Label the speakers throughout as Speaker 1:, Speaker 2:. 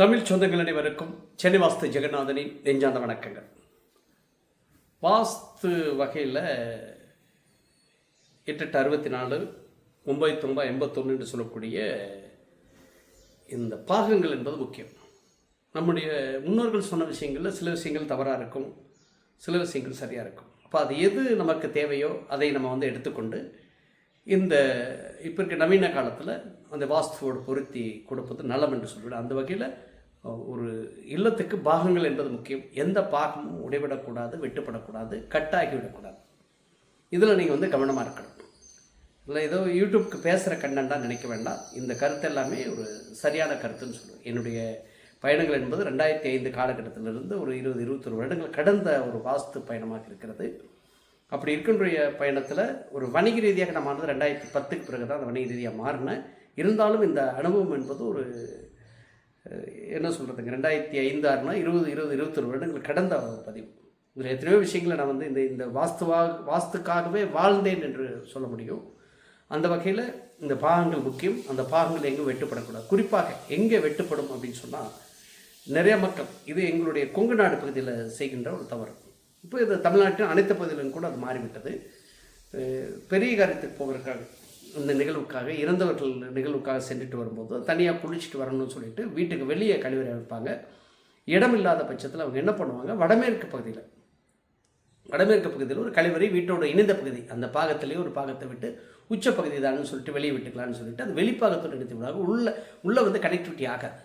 Speaker 1: தமிழ் சொந்தங்கள் அனைவருக்கும் சென்னை வாஸ்து ஜெகநாதனின் நெஞ்சார்ந்த வணக்கங்கள். வாஸ்து வகையில் எட்டு அறுபத்தி நாலு ஒம்பது தொம்பா எண்பத்தொன்று என்று சொல்லக்கூடிய இந்த பாகங்கள் என்பது முக்கியம். நம்முடைய முன்னோர்கள் சொன்ன விஷயங்களில் சில விஷயங்கள் தவறாக இருக்கும் சில விஷயங்கள் சரியாக இருக்கும். அப்போ அது எது நமக்கு தேவையோ அதை நம்ம வந்து எடுத்துக்கொண்டு இந்த இப்போ இருக்க நவீன காலத்தில் அந்த வாஸ்துவோடு பொருத்தி கொடுப்பது நலம் என்று சொல்லிவிட. அந்த வகையில் ஒரு இல்லத்துக்கு பாகங்கள் என்பது முக்கியம். எந்த பாகமும் உடைவிடக்கூடாது வெட்டுப்படக்கூடாது கட்டாகி விடக்கூடாது இதில் நீங்கள் வந்து கவனமாக இருக்கணும். இல்லை ஏதோ யூடியூப்க்கு பேசுகிற கண்டென்ட்டாக நினைக்க வேண்டாம். இந்த கருத்து எல்லாமே ஒரு சரியான கருத்துன்னு சொல்லுவேன் என்னுடைய பயணங்கள் என்பது ரெண்டாயிரத்தி ஐந்து காலகட்டத்திலிருந்து ஒரு இருபது இருபத்தொரு வருடங்கள் கடந்த ஒரு வாஸ்து பயணமாக இருக்கிறது. அப்படி இருக்கின்ற பயணத்தில் ஒரு வணிக ரீதியாக நான் மாறினது ரெண்டாயிரத்தி பத்துக்கு பிறகு தான் அந்த வணிக ரீதியாக மாறினேன் இருந்தாலும் இந்த அனுபவம் என்பது ஒரு என்ன சொல்கிறதுங்க ரெண்டாயிரத்தி ஐந்து ஆறுனா இருபது இருபது இருபத்தொரு வருடங்கள் கடந்த பதிவு. இதில் எத்தனையோ விஷயங்களை நான் வந்து இந்த இந்த வாஸ்துவாக வாஸ்துக்காகவே வாழ்ந்தேன் என்று சொல்ல முடியும். அந்த வகையில் இந்த பாகங்கள் முக்கியம். அந்த பாகங்கள் எங்கே வெட்டுப்படக்கூடாது. குறிப்பாக எங்கே வெட்டுப்படும் அப்படின்னு சொன்னால் நிறைய மக்கள் இது எங்களுடைய கொங்கு நாடு பகுதியில் செய்கின்ற ஒரு தவறு. இப்போ இது தமிழ்நாட்டின் அனைத்து பகுதிகளிலும் கூட அது மாறிவிட்டது. பெரிய காரியத்துக்கு போவதற்காக இந்த நிகழ்வுக்காக இறந்தவர்கள் நிகழ்வுக்காக சென்றுட்டு வரும்போது தனியாக குளிச்சுட்டு வரணும்னு சொல்லிட்டு வீட்டுக்கு வெளியே கழிவறை வைப்பாங்க. இடம் இல்லாத பட்சத்தில் அவங்க என்ன பண்ணுவாங்க? வடமேற்கு பகுதியில். வடமேற்கு பகுதியில் ஒரு கழிவறை வீட்டோட இணைந்த பகுதி. அந்த பாகத்திலேயே ஒரு பாகத்தை விட்டு உச்ச பகுதி தான் சொல்லிட்டு வெளியே விட்டுக்கலாம்னு சொல்லிட்டு அது வெளிப்பாகத்தோடு நிறுத்தி விடாது உள்ளே உள்ளே வந்து கனெக்டிவிட்டி ஆகாது.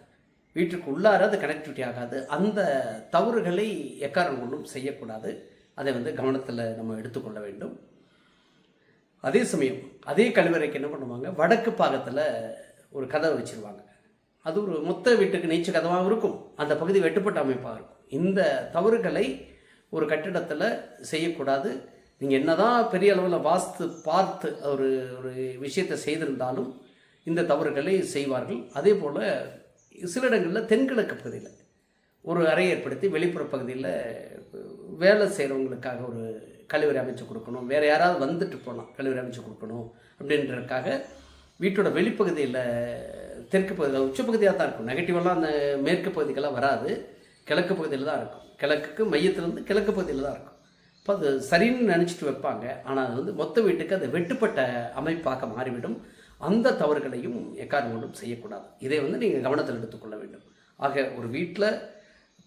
Speaker 1: வீட்டுக்கு உள்ளார அது கனெக்டிவிட்டி ஆகாது. அந்த தவறுகளை எக்காரணம் ஒன்றும் செய்யக்கூடாது. அதை வந்து கவனத்தில் நம்ம எடுத்துக்கொள்ள வேண்டும். அதே சமயம் அதே கழிவறைக்கு என்ன பண்ணுவாங்க? வடக்கு பாகத்தில் ஒரு கதவை வச்சிருவாங்க. அது ஒரு மொத்த வீட்டுக்கு நீச்ச கதவாகவும் இருக்கும். அந்த பகுதி வெட்டுப்பட்ட அமைப்பாக இருக்கும். இந்த தவறுகளை ஒரு கட்டிடத்தில் செய்யக்கூடாது. நீங்கள் என்னதான் பெரிய அளவில் வாஸ்து பார்த்து ஒரு ஒரு விஷயத்தை செய்திருந்தாலும் இந்த தவறுகளை செய்வார்கள். அதே போல் சில இடங்களில் தென்கிழக்கு பகுதியில் ஒரு அறை ஏற்படுத்தி வெளிப்புற பகுதியில் வேலை செய்கிறவங்களுக்காக ஒரு கழிவறை அமைச்சு கொடுக்கணும். வேறு யாராவது வந்துட்டு போனால் கழிவறை அமைச்சு கொடுக்கணும் அப்படின்றதுக்காக வீட்டோட வெளிப்பகுதியில் தெற்கு பகுதியில் உச்சப்பகுதியாக தான் இருக்கும். நெகட்டிவெல்லாம் அந்த மேற்கு பகுதிக்கெல்லாம் வராது. கிழக்கு பகுதியில் தான் இருக்கும். கிழக்குக்கு மையத்திலேருந்து கிழக்கு பகுதியில் தான் இருக்கும். இப்போ அது சரின்னு நினச்சிட்டு வைப்பாங்க. ஆனால் அது வந்து மொத்த வீட்டுக்கு அது வெட்டுப்பட்ட அமைப்பாக மாறிவிடும். அந்த தவறுகளையும் எக்காரணம் கொண்டும் செய்யக்கூடாது. இதை வந்து நீங்கள் கவனத்தில் எடுத்துக்கொள்ள வேண்டும். ஆக ஒரு வீட்டில்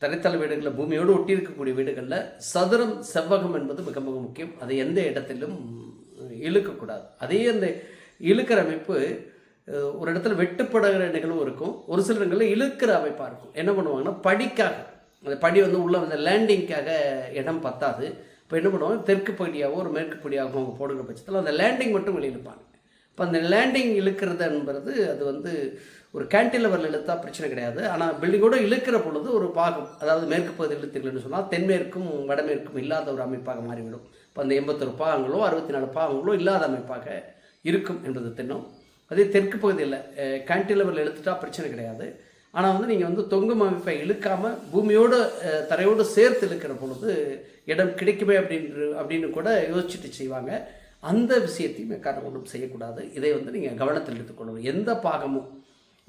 Speaker 1: தரைத்தள வீடுகளில் பூமியோடு ஒட்டி இருக்கக்கூடிய வீடுகளில் சதுரம் செவ்வகம் என்பது மிக மிக முக்கியம். அதை எந்த இடத்திலும் இழுக்கக்கூடாது. அதே அந்த இழுக்கிற அமைப்பு ஒரு இடத்துல வெட்டுப்படுகிற நிகழ்வும் இருக்கும். ஒரு சில இடங்களில் இழுக்கிற அமைப்பாக இருக்கும். என்ன பண்ணுவாங்கன்னா படிக்காக அந்த படி வந்து உள்ளே வந்து லேண்டிங்க்காக இடம் பத்தாது. இப்போ என்ன பண்ணுவாங்க தெற்கு பகுதியாகவோ ஒரு மேற்கு பகுதியாகவோ அவங்க போடுகிற பட்சத்தில் அந்த லேண்டிங் மட்டும் வெளியிடுப்பாங்க இப்போ அந்த லேண்டிங் இழுக்கிறது என்பது அது வந்து ஒரு கேன்டிலவரில் இழுத்தா பிரச்சனை கிடையாது. ஆனால் பில்டிங்கோடு இழுக்கிற பொழுது ஒரு பாகம் அதாவது மேற்கு பகுதி இழுத்துக்கலன்னு சொன்னால் தென்மேற்கும் வடமேற்கும் இல்லாத ஒரு அமைப்பாக மாறிவிடும். இப்போ அந்த எண்பத்தொரு பாகங்களோ அறுபத்தி நாலு பாகங்களோ இல்லாத அமைப்பாக இருக்கும் என்பது திண்ணம் அதே தெற்கு பகுதியில் கேன்டிலவரில் இழுத்துட்டா பிரச்சனை கிடையாது. ஆனால் வந்து நீங்கள் வந்து தொங்கும் அமைப்பை இழுக்காமல் பூமியோடு தரையோடு சேர்த்து இழுக்கிற பொழுது இடம் கிடைக்குமே அப்படின்ற அப்படின்னு கூட யோசிச்சுட்டு செய்வாங்க. அந்த விஷயத்தையும் காரணம் ஒன்றும் செய்யக்கூடாது. இதை வந்து நீங்கள் கவனத்தில் எடுத்துக்கொள்ளணும். எந்த பாகமும்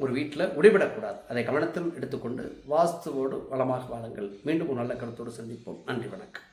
Speaker 1: ஒரு வீட்டில் முடிவிடக்கூடாது அதை கவனத்தில் எடுத்துக்கொண்டு வாஸ்துவோடு வளமாக வாழுங்கள். மீண்டும் ஒரு நல்ல கருத்தோடு சந்திப்போம். நன்றி வணக்கம்.